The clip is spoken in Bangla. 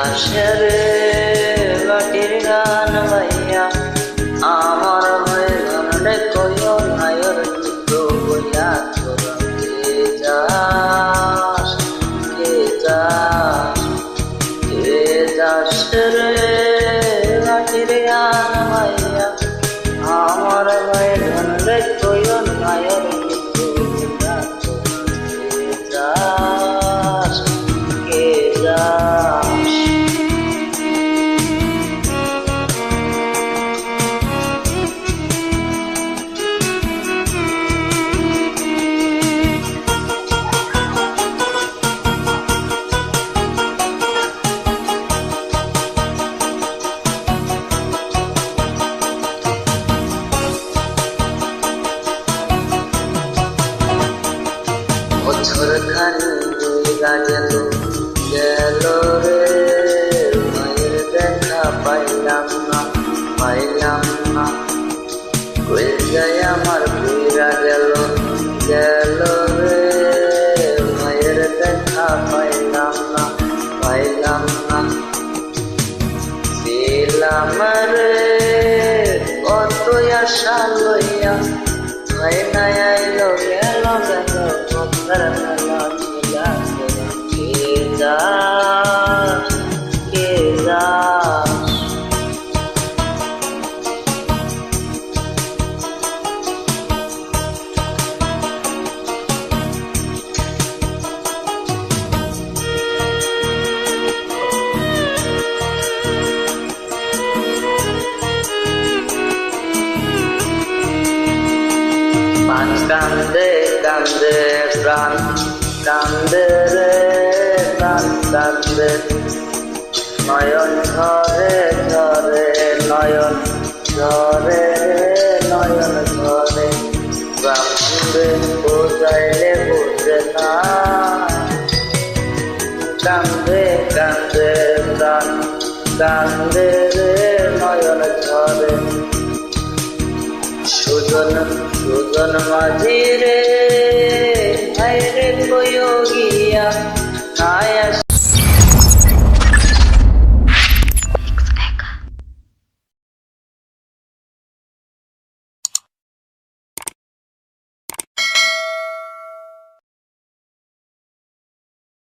আসরে বাটির গান ভাই বছর খানি গেল গেল রে। মায়ের দেখা পাইলাম না পাইলাম না। কই যায় আমার দুইরা গেল গেল রে। মায়ের দেখা পাইলাম না পাইলাম না। ছিলাম রে, কত আশা লইয়া ভাই নাই আইলো কান্দে কান্দে প্রাণ কান্দে রে প্রাণ কান্দে নয়ন ঝরে ঝরে নয়ন ঝরে নয়ন ঝরে কান্দে বোঝাইলে বোঝে না কান্দে কান্দে প্রাণ কান্দে রে নয়ন ঝরে সুজন সুজন মাঝি রে